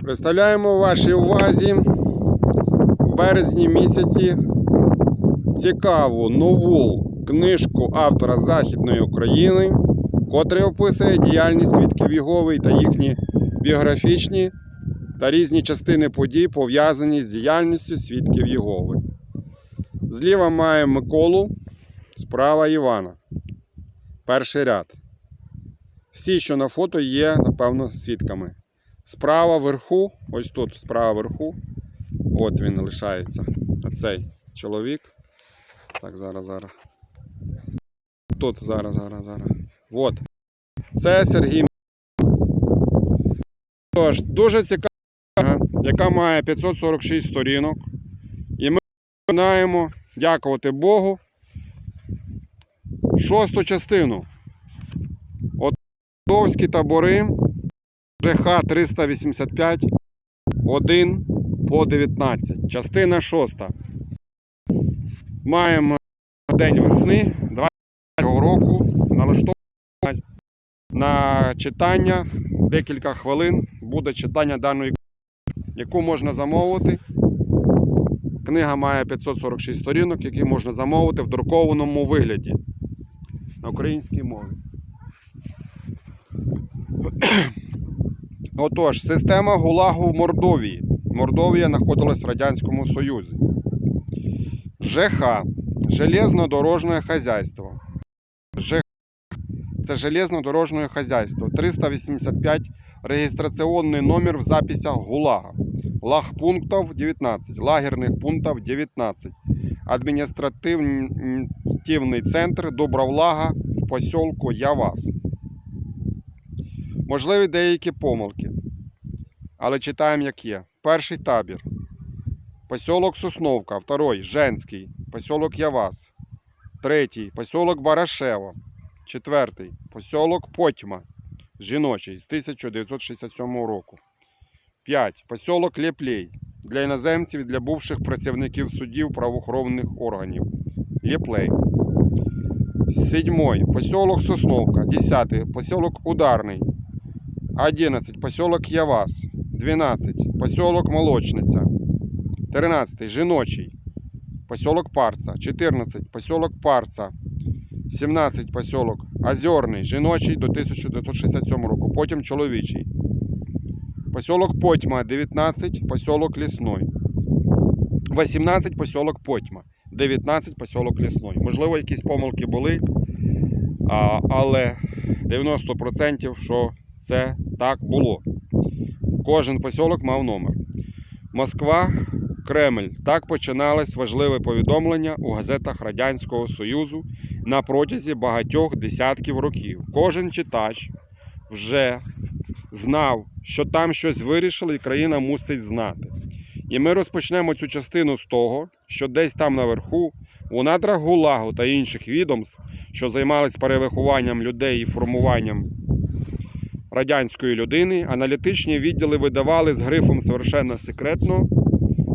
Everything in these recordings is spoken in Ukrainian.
Представляємо вашій увазі в березні місяці цікаву нову книжку автора Західної України, котрий описує діяльність свідків Єгови та їхні біографічні та різні частини подій, пов'язані з діяльністю свідків Єгови. Зліва маємо Миколу, справа Івана. Перший ряд. Всі, що на фото, є, напевно, свідками. Справа вверху, ось тут, справа вверху, от він лишається. Оцей чоловік. Так, зараз, зараз. Тут, зараз, зараз, зараз. От. Це Сергій. Тож, дуже цікава, яка має 546 сторінок. І ми починаємо дякувати Богу. Шосту частину. Отовські табори. ЖХ 385 1 по 19. Частина 6. Маємо день весни 20 року. Налаштовуємо на читання декілька хвилин. Буде читання даної книги, яку можна замовити. Книга має 546 сторінок, які можна замовити в друкованому вигляді на українській мові. Отож, система ГУЛАГу в Мордовії. Мордовія знаходилась в Радянському Союзі. ЖХ Железнодорожне хазяйство. ЖХ це железнодорожне хазяйство. 385 реєстраційний номер в записях ГУЛАГа. Лагпунктів 19, лагерних пунктів 19. Адміністративний центр Добровлага в посілку Явас. Можливі деякі помилки. Але читаємо, як є. Перший табір. Поселок Сосновка. Второй Женський. Поселок Явас. Третій. Поселок Барашево. Четвертий. Поселок Потьма. Жіночий з 1967 року. 5. Поселок Лєплей. Для іноземців і для бувших працівників судів правоохоронних органів. Лєплей. Седьмой. Поселок Сосновка. Десятый. Поселок Ударный. 11. Поселок Явас. 12. Поселок Молочниця. 13. Жіночий. Поселок Парца. 14. Поселок Парца. 17. Поселок Озерний. Жіночий до 1967 року. Потім чоловічий. Поселок Потьма. 19. Поселок Лісной. 18. Поселок Потьма. 19. Поселок Лісной. Можливо, якісь помилки були. Але 90% що це так було. Кожен посілок мав номер. Москва, Кремль. Так починалось важливе повідомлення у газетах Радянського Союзу на протязі багатьох десятків років. Кожен читач вже знав, що там щось вирішили, і країна мусить знати. І ми розпочнемо цю частину з того, що десь там наверху, у надрах ГУЛАГу та інших відомств, що займались перевихованням людей і формуванням радянської людини, аналітичні відділи видавали з грифом совершенно секретно,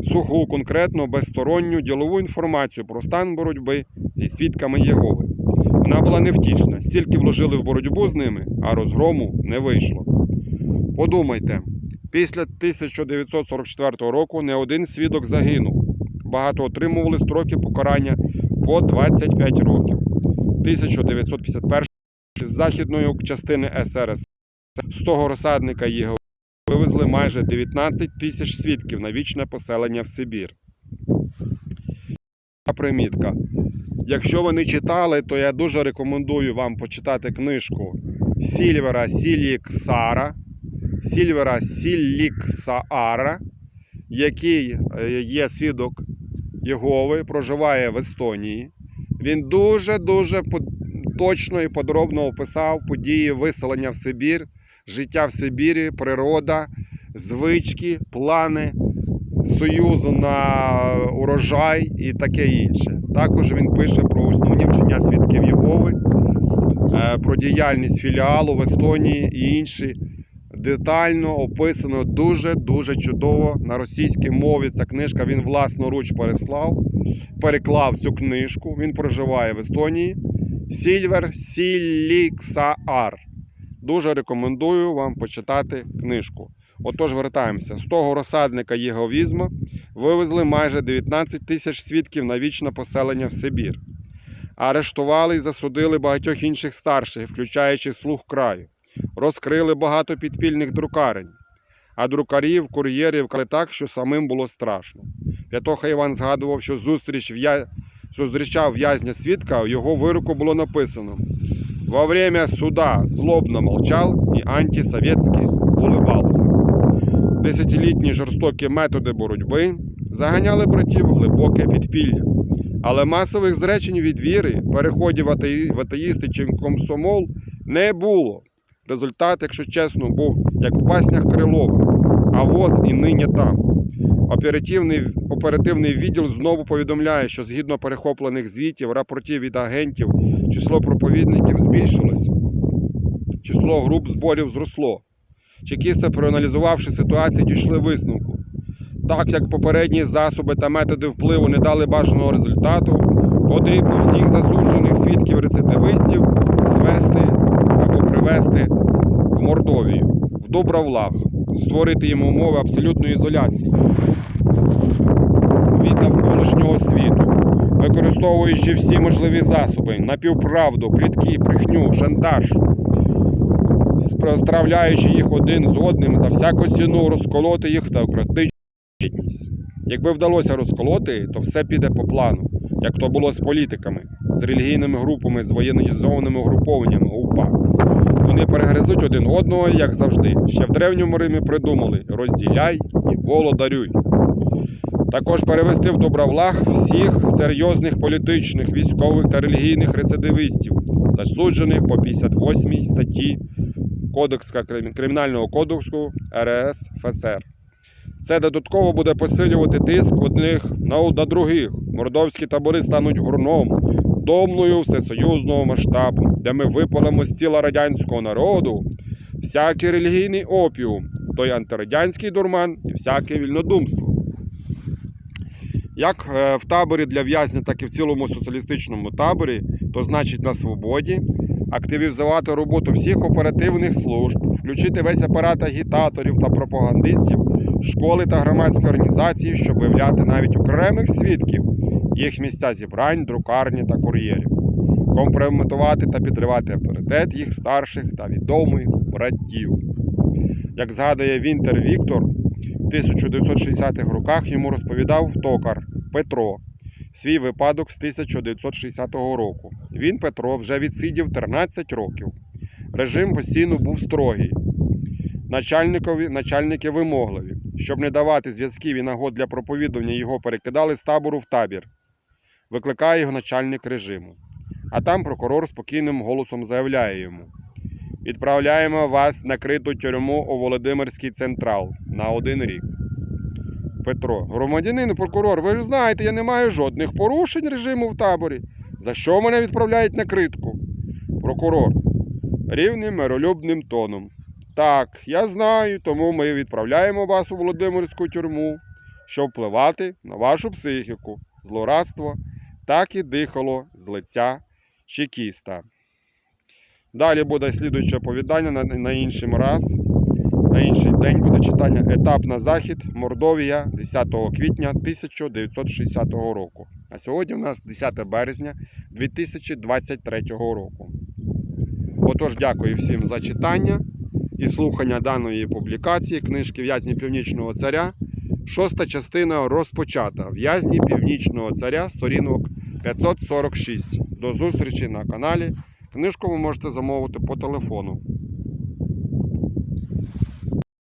суху, конкретну, безсторонню ділову інформацію про стан боротьби зі свідками Єгови. Вона була невтішна, стільки вложили в боротьбу з ними, а розгрому не вийшло. Подумайте, після 1944 року не один свідок загинув. Багато отримували строки покарання по 25 років. 1951 з західної частини СРС з того розсадника Єгови вивезли майже 19 тисяч свідків на вічне поселення в Сибір. Примітка. Якщо ви не читали, то я дуже рекомендую вам почитати книжку Сільвера Сіліксара, Сільвера Сіліксаара, який е, є свідок Єгови, проживає в Естонії. Він дуже-дуже точно і подробно описав події виселення в Сибір, життя в Сибірі, природа, звички, плани Союзу на урожай і таке інше. Також він пише про основні вчення свідків Єгови, е, про діяльність філіалу в Естонії і інші. Детально описано дуже-дуже чудово на російській мові. Ця книжка він власноруч переслав, переклав цю книжку. Він проживає в Естонії. Сільвер Сіліксаар. Дуже рекомендую вам почитати книжку. Отож, вертаємося. З того розсадника єговізма вивезли майже 19 тисяч свідків на вічне поселення в Сибір. Арештували і засудили багатьох інших старших, включаючи слух краю. Розкрили багато підпільних друкарень. А друкарів, кур'єрів кали так, що самим було страшно. П'ятоха Іван згадував, що зустріч в'я... зустрічав в'язня свідка, в його вироку було написано: Во время суда злобно молчал і антисоветськи улыбался. Десятилітні жорстокі методи боротьби заганяли братів глибоке підпілля. Але масових зречень від віри, переходів в атеї- в атеїсти чи комсомол не було. Результат, якщо чесно, був як в баснях Крилова, а воз і нині там. Оперативний, оперативний відділ знову повідомляє, що згідно перехоплених звітів, рапортів від агентів, число проповідників збільшилось. Число груп зборів зросло. Чекісти, проаналізувавши ситуацію, дійшли висновку. Так як попередні засоби та методи впливу не дали бажаного результату, потрібно всіх засуджених свідків рецидивистів звести або привести в Мордовію, в Добровлаг, створити їм умови абсолютної ізоляції від навколишнього світу, використовуючи всі можливі засоби, напівправду, плітки, брехню, шантаж, справляючи їх один з одним за всяку ціну розколоти їх та вкротити єдність. Якби вдалося розколоти, то все піде по плану, як то було з політиками, з релігійними групами, з воєнізованими угрупованнями УПА. Вони перегризуть один одного, як завжди. Ще в древньому Римі придумали розділяй і володарюй. Також перевести в добровлаг всіх серйозних політичних, військових та релігійних рецидивистів, засуджених по 58 статті Кодекса Кримінального кодексу РС. Це додатково буде посилювати тиск одних на других. Мордовські табори стануть гурном, домною всесоюзного масштабу, де ми випалимо з тіла радянського народу всякий релігійний опіум, той антирадянський дурман і всяке вільнодумство. Як е, в таборі для в'язня, так і в цілому соціалістичному таборі, то значить на свободі, активізувати роботу всіх оперативних служб, включити весь апарат агітаторів та пропагандистів, школи та громадські організації, щоб виявляти навіть окремих свідків, їх місця зібрань, друкарні та кур'єрів, компрометувати та підривати авторитет їх старших та відомих братів. Як згадує Вінтер Віктор, в 1960-х роках йому розповідав токар Петро свій випадок з 1960 року. Він, Петро, вже відсидів 13 років. Режим постійно був строгий. Начальникові, начальники вимогливі. Щоб не давати зв'язків і нагод для проповідування, його перекидали з табору в табір. Викликає його начальник режиму. А там прокурор спокійним голосом заявляє йому: Відправляємо вас на криту тюрму у Володимирський централ на один рік. Петро, громадянин, прокурор, ви ж знаєте, я не маю жодних порушень режиму в таборі. За що мене відправляють на критку? Прокурор. Рівним миролюбним тоном. Так, я знаю, тому ми відправляємо вас у Володимирську тюрму, щоб впливати на вашу психіку, злорадство, так і дихало з лиця чекіста. Далі буде слідуюче оповідання на, на іншим раз. На інший день буде читання Етап на захід Мордовія 10 квітня 1960 року. А сьогодні в нас 10 березня 2023 року. Отож, дякую всім за читання і слухання даної публікації книжки В'язні Північного царя. Шоста частина розпочата. В'язні Північного царя, сторінок 546. До зустрічі на каналі. Книжку ви можете замовити по телефону